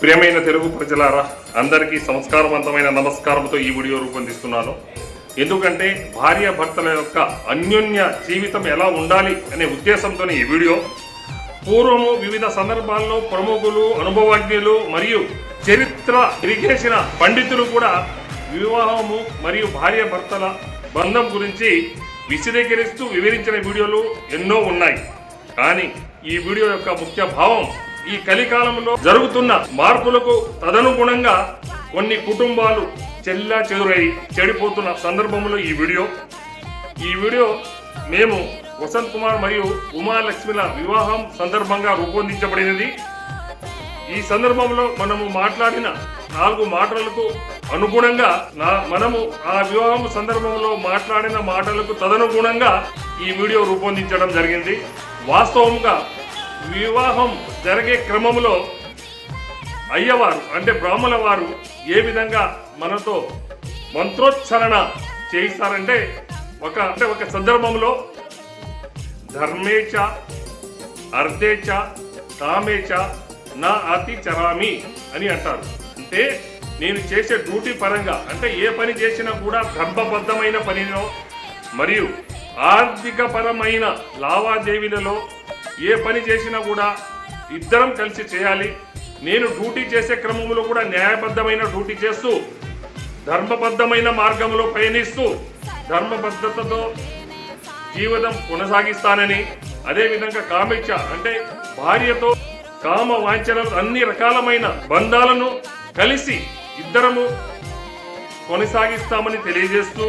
ప్రియమైన తెలుగు ప్రజలారా అందరికీ సంస్కారవంతమైన నమస్కారంతో ఈ వీడియో రూపొందిస్తున్నాను. ఎందుకంటే భార్య భర్తల యొక్క అన్యోన్య జీవితం ఎలా ఉండాలి అనే ఉద్దేశంతో ఈ వీడియో. పూర్వము వివిధ సందర్భాల్లో ప్రముఖులు అనుభవజ్ఞులు మరియు చరిత్ర తిరిగేసిన పండితులు కూడా వివాహము మరియు భార్య భర్తల బంధం గురించి విశదీకరిస్తూ వివరించిన వీడియోలు ఎన్నో ఉన్నాయి. కానీ ఈ వీడియో యొక్క ముఖ్య భావం ఈ కలికాలంలో జరుగుతున్న మార్పులకు తదనుగుణంగా కొన్ని కుటుంబాలు చెల్లా చెదురై చెడిపోతున్న సందర్భంలో ఈ వీడియో. ఈ వీడియో మేము వసంత్ కుమార్ మరియు ఉమాలక్ష్మిల వివాహం సందర్భంగా రూపొందించబడినది. ఈ సందర్భంలో మనము మాట్లాడిన నాలుగు మాటలకు అనుగుణంగా నా మనము ఆ వివాహం సందర్భంలో మాట్లాడిన మాటలకు తదనుగుణంగా ఈ వీడియో రూపొందించడం జరిగింది. వాస్తవంగా వివాహం జరిగే క్రమంలో అయ్యవారు అంటే బ్రాహ్మణ వారు ఏ విధంగా మనతో మంత్రోచ్చరణ చేయిస్తారంటే ఒక అంటే ఒక సందర్భంలో ధర్మేచ అర్ధేచ తామేచ నా అతి చరామి అని అంటారు. అంటే నేను చేసే డ్యూటీ పరంగా అంటే ఏ పని చేసినా కూడా ధర్మబద్ధమైన పనిలో మరియు ఆర్థికపరమైన లావాదేవీలలో ఏ పని చేసినా కూడా ఇద్దరం కలిసి చేయాలి. నేను డ్యూటీ చేసే క్రమంలో కూడా న్యాయబద్ధమైన డ్యూటీ చేస్తూ ధర్మబద్ధమైన మార్గంలో పయనిస్తూ ధర్మబద్ధతతో జీవితం కొనసాగిస్తానని అదేవిధంగా కామిచ్చ అంటే భార్యతో కామ వాంఛన అన్ని రకాలమైన బంధాలను కలిసి ఇద్దరము కొనసాగిస్తామని తెలియజేస్తూ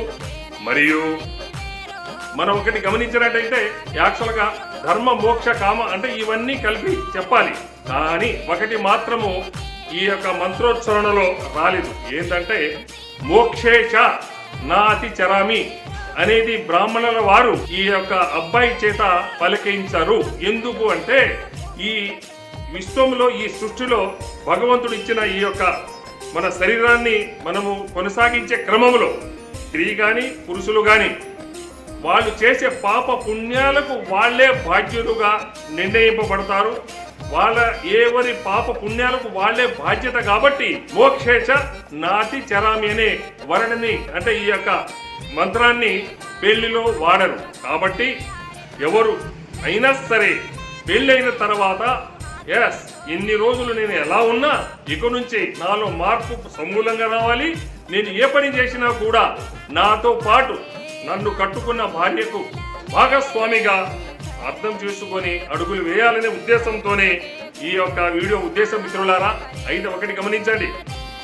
మరియు మనం ఒకటి గమనించినట్టయితే యాక్చువల్గా ధర్మ మోక్ష కామ అంటే ఇవన్నీ కలిపి చెప్పాలి. కానీ ఒకటి మాత్రము ఈ యొక్క మంత్రోచ్చరణలో రాలేదు. ఏంటంటే మోక్షేష నా అతి చరామి అనేది బ్రాహ్మణుల వారు ఈ యొక్క అబ్బాయి చేత పలికించారు. ఎందుకు అంటే ఈ విశ్వంలో ఈ సృష్టిలో భగవంతుడు ఇచ్చిన ఈ యొక్క మన శరీరాన్ని మనము కొనసాగించే క్రమంలో స్త్రీ కానీ పురుషులు కానీ వాళ్ళు చేసే పాప పుణ్యాలకు వాళ్ళే బాధ్యులుగా నిర్ణయింపబడతారు. వాళ్ళ ఏవరి పాప పుణ్యాలకు వాళ్ళే బాధ్యత కాబట్టి మోక్షేచ నాటి చరామి అనే వరణని అంటే ఈ యొక్క మంత్రాన్ని పెళ్ళిలో వాడరు. కాబట్టి ఎవరు అయినా సరే పెళ్ళైన తర్వాత ఎస్ ఇన్ని రోజులు నేను ఎలా ఉన్నా ఇక నుంచి నాలో మార్పు సమూలంగా రావాలి. నేను ఏ పని చేసినా కూడా నాతో పాటు నన్ను కట్టుకున్న భార్యకు భాగస్వామిగా అర్థం చేసుకొని అడుగులు వేయాలనే ఉద్దేశంతోనే ఈ యొక్క వీడియో ఉద్దేశం మిత్రులారా అయితే ఒకటి గమనించండి.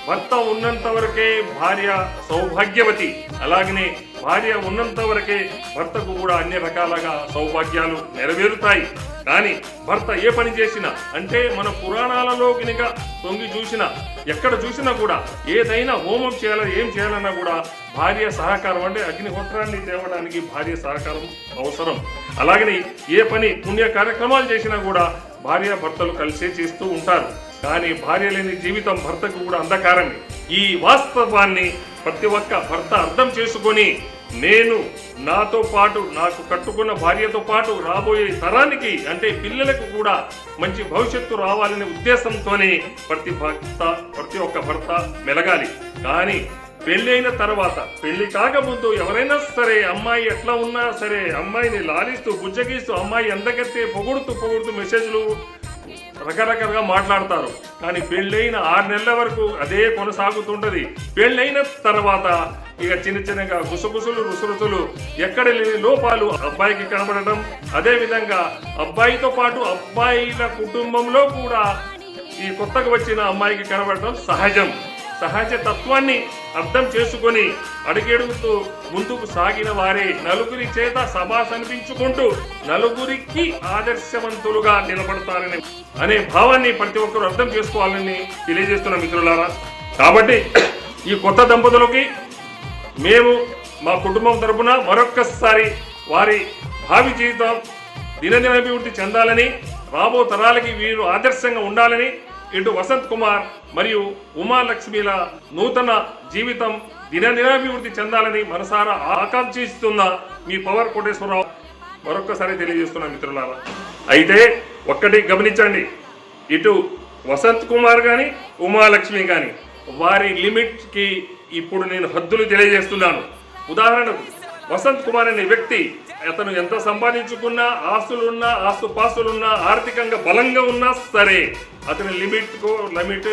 భర్త ఉన్నంత వరకే భార్య సౌభాగ్యవతి. అలాగనే భార్య ఉన్నంత వరకే భర్తకు కూడా అన్ని రకాలుగా సౌభాగ్యాలు నెరవేరుతాయి. కానీ భర్త ఏ పని చేసినా అంటే మన పురాణాలలో గినిక తొంగి చూసినా ఎక్కడ చూసినా కూడా ఏదైనా హోమం చేయాలని ఏం చేయాలన్నా కూడా భార్య సహకారం అంటే అగ్నిహోత్రాన్ని తేవడానికి భార్య సహకారం అవసరం. అలాగని ఏ పని పుణ్య కార్యక్రమాలు చేసినా కూడా భార్య భర్తలు కలిసే చేస్తూ ఉంటారు. కానీ భార్య లేని జీవితం భర్తకు కూడా అంధకారమే. ఈ వాస్తవాన్ని ప్రతి ఒక్క భర్త అర్థం చేసుకొని నేను నాతో పాటు నాకు కట్టుకున్న భార్యతో పాటు రాబోయే తరానికి అంటే పిల్లలకు కూడా మంచి భవిష్యత్తు రావాలనే ఉద్దేశంతోనే ప్రతి భర్త ప్రతి ఒక్క భర్త మెలగాలి. కానీ పెళ్ళైన తర్వాత పెళ్ళి కాకముందు ఎవరైనా సరే అమ్మాయి ఎట్లా ఉన్నా సరే అమ్మాయిని లాలిస్తూ బుజ్జగిస్తూ అమ్మాయి ఎంతకైతే పొగుడుతూ పొగుడుతూ మెసేజ్లు రకరకాలుగా మాట్లాడతారు. కానీ పెళ్ళైన ఆరు నెలల వరకు అదే కొనసాగుతుంటది. పెళ్ళైన తర్వాత ఇక చిన్న చిన్నగా గుసగుసలు రుసరుసులు ఎక్కడ లేని లోపాలు అబ్బాయికి కనబడటం. అదేవిధంగా అబ్బాయితో పాటు అబ్బాయిల కుటుంబంలో కూడా ఈ కొత్తగా వచ్చిన అమ్మాయికి కనబడటం సహజం. సహజ తత్వాన్ని అర్థం చేసుకొని అడుగెడుగుతూ ముందుకు సాగిన వారే నలుగురి చేత సభాస్ అనిపించుకుంటూ నలుగురికి ఆదర్శవంతులుగా నిలబడతారని అనే భావాన్ని ప్రతి ఒక్కరు అర్థం చేసుకోవాలని తెలియజేస్తున్న మిత్రులారా. కాబట్టి ఈ కొత్త దంపతులకి మేము మా కుటుంబం తరపున మరొక్కసారి వారి భావి జీవితం దినదినాభివృద్ధి చెందాలని రాబో తరాలకి వీరు ఆదర్శంగా ఉండాలని ఇటు వసంత్ కుమార్ మరియు ఉమాలక్ష్మిల నూతన జీవితం దినదినాభివృద్ధి చెందాలని మనసారా ఆకాంక్షిస్తున్న మీ పవర్ కోటేశ్వరరావు మరొక్కసారి తెలియజేస్తున్నా మిత్రులారా. అయితే ఒక్కటి గమనించండి. ఇటు వసంత్ కుమార్ కానీ ఉమాలక్ష్మి కానీ వారి లిమిట్కి ఇప్పుడు నేను హద్దులు తెలియజేస్తున్నాను. ఉదాహరణకు వసంత్ కుమార్ అనే వ్యక్తి అతను ఎంత సంపాదించుకున్నా ఆస్తులున్నా ఆస్తుపాస్తులున్నా ఆర్థికంగా బలంగా ఉన్నా సరే అతని లిమిట్కు లిమిట్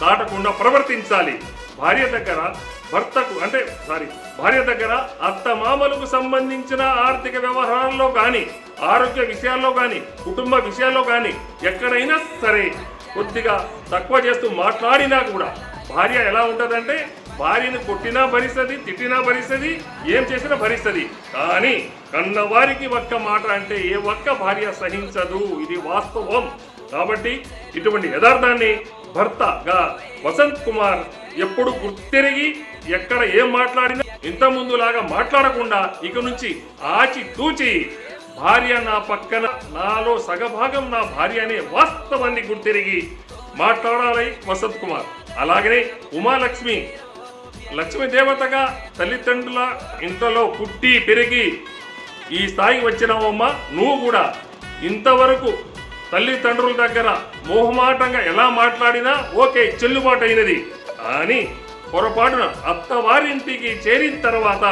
దాటకుండా ప్రవర్తించాలి. భార్య దగ్గర భర్తకు అంటే సారీ భార్య దగ్గర అత్తమామలకు సంబంధించిన ఆర్థిక వ్యవహారాల్లో కానీ ఆరోగ్య విషయాల్లో కానీ కుటుంబ విషయాల్లో కానీ ఎక్కడైనా సరే కొద్దిగా తక్కువ చేస్తూ మాట్లాడినా కూడా భార్య ఎలా ఉంటుందంటే భార్యను కొట్టినా భరిస్తుంది తిట్టినా భరిస్తుంది ఏం చేసినా భరిస్తుంది. కానీ కన్నవారికి ఒక్క మాట అంటే ఏ ఒక్క భార్య సహించదు. ఇది వాస్తవం. కాబట్టి ఇటువంటి యథార్థాన్ని భర్తగా వసంత్ కుమార్ ఎప్పుడు గుర్తిరిగి ఎక్కడ ఏం మాట్లాడినా ఇంత ముందులాగా మాట్లాడకుండా ఇక నుంచి ఆచి తూచి భార్య నా పక్కన నాలో సగభాగం నా భార్య అనే వాస్తవాన్ని గుర్తిరిగి మాట్లాడాలి వసంత్ కుమార్. అలాగనే ఉమాలక్ష్మి లక్ష్మీ దేవతగా తల్లిదండ్రుల ఇంట్లో పుట్టి పెరిగి ఈ స్థాయికి వచ్చినావమ్మ నువ్వు కూడా ఇంతవరకు తల్లిదండ్రుల దగ్గర మోహమాటంగా ఎలా మాట్లాడినా ఓకే చెల్లుబాటు అయినది అని పొరపాటున అత్తవారింటికి చేరిన తర్వాత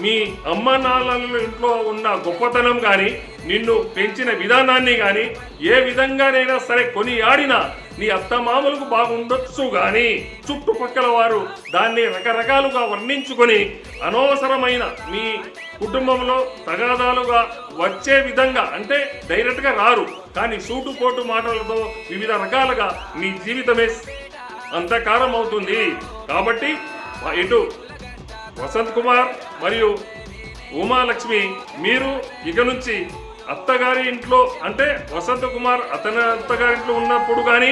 మీ అమ్మ నాన్నల ఇంట్లో ఉన్న గొప్పతనం కానీ నిన్ను పెంచిన విధానాన్ని కానీ ఏ విధంగానైనా సరే కొని ఆడినా నీ అత్తమామలకు బాగుండొచ్చు కానీ చుట్టుపక్కల వారు దాన్ని రకరకాలుగా వర్ణించుకొని అనవసరమైన మీ కుటుంబంలో తగాదాలుగా వచ్చే విధంగా అంటే డైరెక్ట్గా రారు. కానీ సూటుపోటు మాటలతో వివిధ రకాలుగా మీ జీవితమే అంధకారం అవుతుంది. కాబట్టి ఇటు వసంత్ కుమార్ మరియు ఉమాలక్ష్మి మీరు ఇక నుంచి అత్తగారి ఇంట్లో అంటే వసంత కుమార్ అతని అత్తగారింట్లో ఉన్నప్పుడు కానీ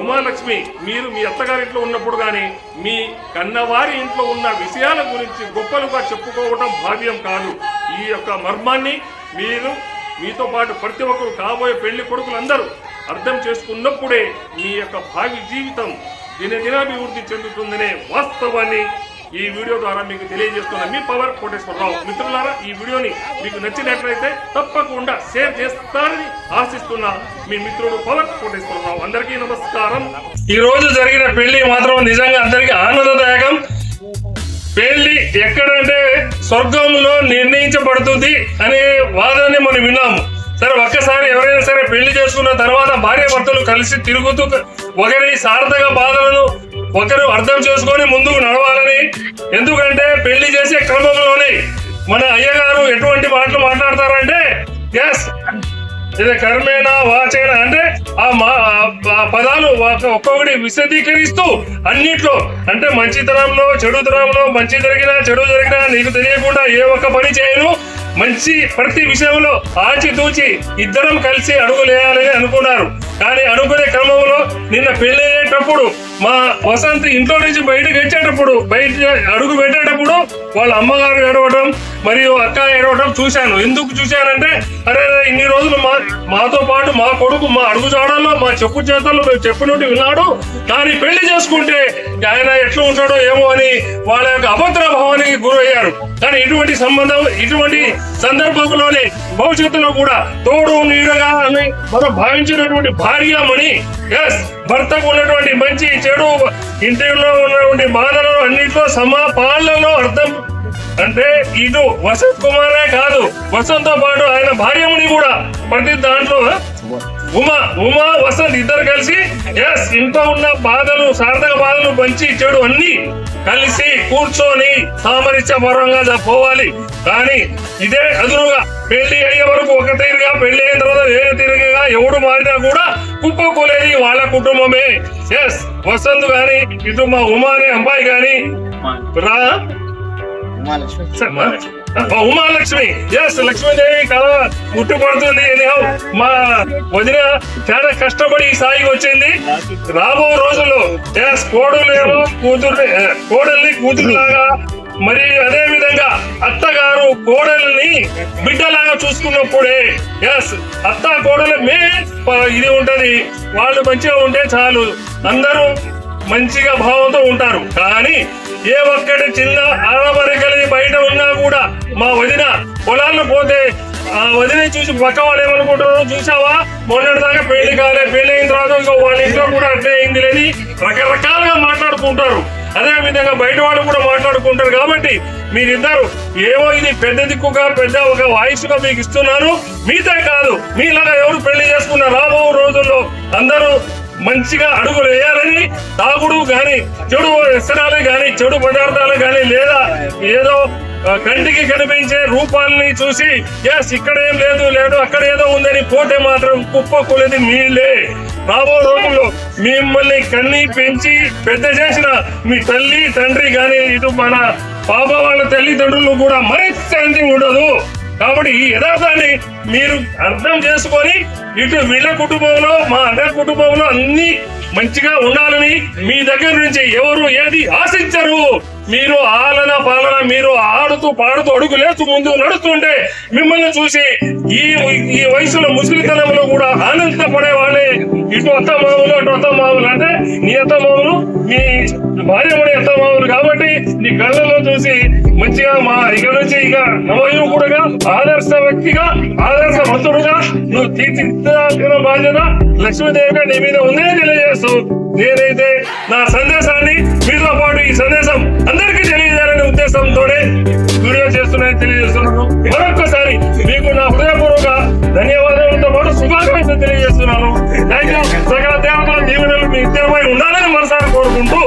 ఉమాలక్ష్మి మీరు మీ అత్తగారింట్లో ఉన్నప్పుడు కానీ మీ కన్నవారి ఇంట్లో ఉన్న విషయాల గురించి గొప్పలుగా చెప్పుకోవడం భావ్యం కాదు. ఈ యొక్క మర్మాన్ని మీరు మీతో పాటు ప్రతి ఒక్కరు కాబోయే పెళ్ళి కొడుకులందరూ అర్థం చేసుకున్నప్పుడే మీ యొక్క భావి జీవితం దినదినాభివృద్ధి చెందుతుందనే వాస్తవాన్ని ఈ వీడియో ద్వారా మీకు తెలియజేస్తున్న మీ పవర్ కోటేశ్వరరావు మిత్రులారా ఈ వీడియోని మీకు నచ్చినట్లయితే తప్పకుండా షేర్ చేస్తారని ఆశిస్తున్న మీ మిత్రుడు పవర్ కోటేశ్వరరావు అందరికీ నమస్కారం. ఈ రోజు జరిగిన పెళ్ళి మాత్రం నిజంగా అందరికీ ఆనందదాయకం. పెళ్ళి ఎక్కడంటే స్వర్గంలో నిర్ణయించబడుతుంది అనే వాదాన్ని మనం విన్నాము. సరే ఒక్కసారి ఎవరైనా సరే పెళ్ళి చేసుకున్న తర్వాత భార్య భర్తలు కలిసి తిరుగుతూ ఒకరి సార్థక బాధలను ఒకరు అర్థం చేసుకొని ముందుకు నడవాలని. ఎందుకంటే పెళ్ళి చేసే క్రమంలోనే మన అయ్యగారు ఎటువంటి మాటలు మాట్లాడతారంటే ఎస్ ఇది కర్మేనా వాచేనా అంటే ఆ మా పదాలు ఒక్కొక్కటి విశదీకరిస్తూ అన్నిట్లో అంటే మంచితనంలో చెడుతనంలో మంచి జరిగినా చెడు జరిగినా నీకు తెలియకుండా ఏ ఒక్క పని చేయను. మంచి ప్రతి విషయంలో ఆచితూచి ఇద్దరం కలిసి అడుగులేయాలని అనుకున్నారు. కానీ అనుకునే క్రమంలో నిన్న పెళ్ళయ్యేటప్పుడు మా వసంత్ ఇంట్లో నుంచి బయటకు వచ్చేటప్పుడు బయట అడుగు పెట్టేటప్పుడు వాళ్ళ అమ్మగారు ఏడవడం మరియు అక్క ఏడవడం చూశాను. ఎందుకు చూశానంటే అరే అరే, ఇన్ని రోజులు మా మాతో పాటు మా కొడుకు మా అడుగు జాడల్లో మా చెప్పు చేతల్లో మేము చెప్పినట్టు విన్నాడు. కానీ పెళ్ళి చేసుకుంటే ఆయన ఎట్లా ఉంటాడో ఏమో అని వాళ్ళ యొక్క అభద్ర భావానికి గురయ్యారు. కానీ ఇటువంటి సంబంధం ఇటువంటి సందర్భంలోనే భవిష్యత్తులో కూడా తోడు నీడగా అని మనం భావించినటువంటి భార్యమని ఎస్ భర్తకు ఉన్నటువంటి మంచి చెడు ఇంటిలో ఉన్నటువంటి బాధలను సమాపాలనలో అర్థం. అంటే ఇటు వసంత్ కుమారే కాదు వసంత్తో పాటు ఆయన భార్యముని కూడా ప్రతి దాంట్లో ఉమా ఉమా వసంత్ ఇద్దరు కలిసి ఎస్ ఇంట్లో ఉన్న బాధలు సార్థక బాధలు పంచి చెడు అన్ని కలిసి కూర్చొని సామరస్యపరంగా పోవాలి. కానీ ఇదే అదురుగా పెళ్ళి అయ్యే వరకు ఒక తీరుగా పెళ్ళి అయిన తర్వాత వేరే తీరుగా ఎవడు మారినా కూడా కుప్పకూలేది వాళ్ళ కుటుంబమే. ఎస్ వసంత్ గాని ఇటు మా ఉమా అనే అమ్మాయి కానీ ఉమాలక్ష్మి. ఎస్ లక్ష్మీదేవి కళ. ముట్టుపడుతుంది మా వదిన చాలా కష్టపడి ఈ స్థాయికి వచ్చింది. రాబో రోజుల్లో ఎస్ కోడలేమో కూతురు కోడల్ని కూతురులాగా మరి అదే విధంగా అత్తగారు కోడల్ని బిడ్డలాగా చూసుకున్నప్పుడే ఎస్ అత్త కోడలు మే ఇది ఉంటది. వాళ్ళు మంచిగా ఉంటే చాలు. అందరూ మంచిగా భావంతో ఉంటారు. కానీ ఏ ఒక్కటి చిన్న ఆడమరికలి బయట ఉన్నా కూడా మా వదిన పొలాల్లో పోతే ఆ వదిన చూసి పక్క వాళ్ళు ఏమనుకుంటారో చూసావా? మొన్నటి దాకా పెళ్ళి కాలే పెళ్ళి అయిన తర్వాత ఇంకో వాళ్ళ ఇంట్లో కూడా అట్లే అయింది లేని రకరకాలుగా మాట్లాడుకుంటారు. అదే విధంగా బయట వాళ్ళు కూడా మాట్లాడుకుంటారు కాబట్టి మీరిద్దరు ఏవో ఇది పెద్ద దిక్కుగా పెద్ద ఒక వాయిస్గా మీకు ఇస్తున్నాను. మీతో కాదు మీలాగా ఎవరు పెళ్ళి చేసుకున్న రాబో రోజుల్లో అందరూ మంచిగా అడుగులు వేయాలని తాగుడు కానీ చెడు వ్యసనాలు కానీ చెడు పదార్థాలు కానీ లేదా ఏదో కంటికి కనిపించే రూపాలని చూసి ఎస్ ఇక్కడ ఏం లేదు లేదు అక్కడ ఏదో ఉందని పోతే మాత్రం కుప్పకులేది మీలే రాబో రోజుల్లో మిమ్మల్ని కన్ని పెంచి పెద్ద చేసిన మీ తల్లి తండ్రి కానీ ఇటు మన పాప వాళ్ళ తల్లిదండ్రులు కూడా మనశ్శాంతి ఉండదు. కాబట్టి ఈ యథార్థాన్ని మీరు అర్థం చేసుకొని ఇటు వీళ్ళ కుటుంబంలో మా అందరి కుటుంబంలో అన్ని మంచిగా ఉండాలని మీ దగ్గర నుంచి ఎవరు ఏది ఆశించరు. మీరు ఆలన పాలన మీరు ఆడుతూ పాడుతూ అడుగులేస్తూ ముందు నడుస్తుంటే మిమ్మల్ని చూసి ఈ ఈ వయసులో ముసలితనంలో కూడా ఆనందపడే వాళ్ళే ఇటు అత్త మామూలు అటు అత్త మామూలు అంటే నీ అత్త మామూలు మీ భార్య కూడా అత్త మామూలు కాబట్టి నీ కళ్ళలో చూసి మంచిగా మా ఇక నుంచి ఇక నవయువకుడుగా ఆదర్శ వ్యక్తిగా ఆదర్శ భక్తుడుగా నువ్వు తీర్చిదిద్దాల్సిన బాధ్యత లక్ష్మీదేవిగా నీ మీద ఉందని తెలియజేస్తూ నేనైతే నా సందేశాన్ని మీతో ఈ సందేశం అందరికీ తెలియజేయాలనే ఉద్దేశంతోనే వీడియో చేస్తున్నాయని తెలియజేస్తున్నాను. మరొక్కసారి మీకు నా హృదయపూర్వక ధన్యవాదాలతో పాటు శుభాకాంక్షలు తెలియజేస్తున్నాను. సకల దేవతల దీవెనలు మీ ఇద్దరుపై ఉండాలని మనసారి కోరుకుంటూ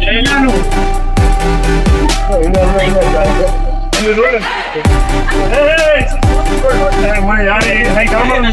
Hey, hey, hey, hey, hey, come on.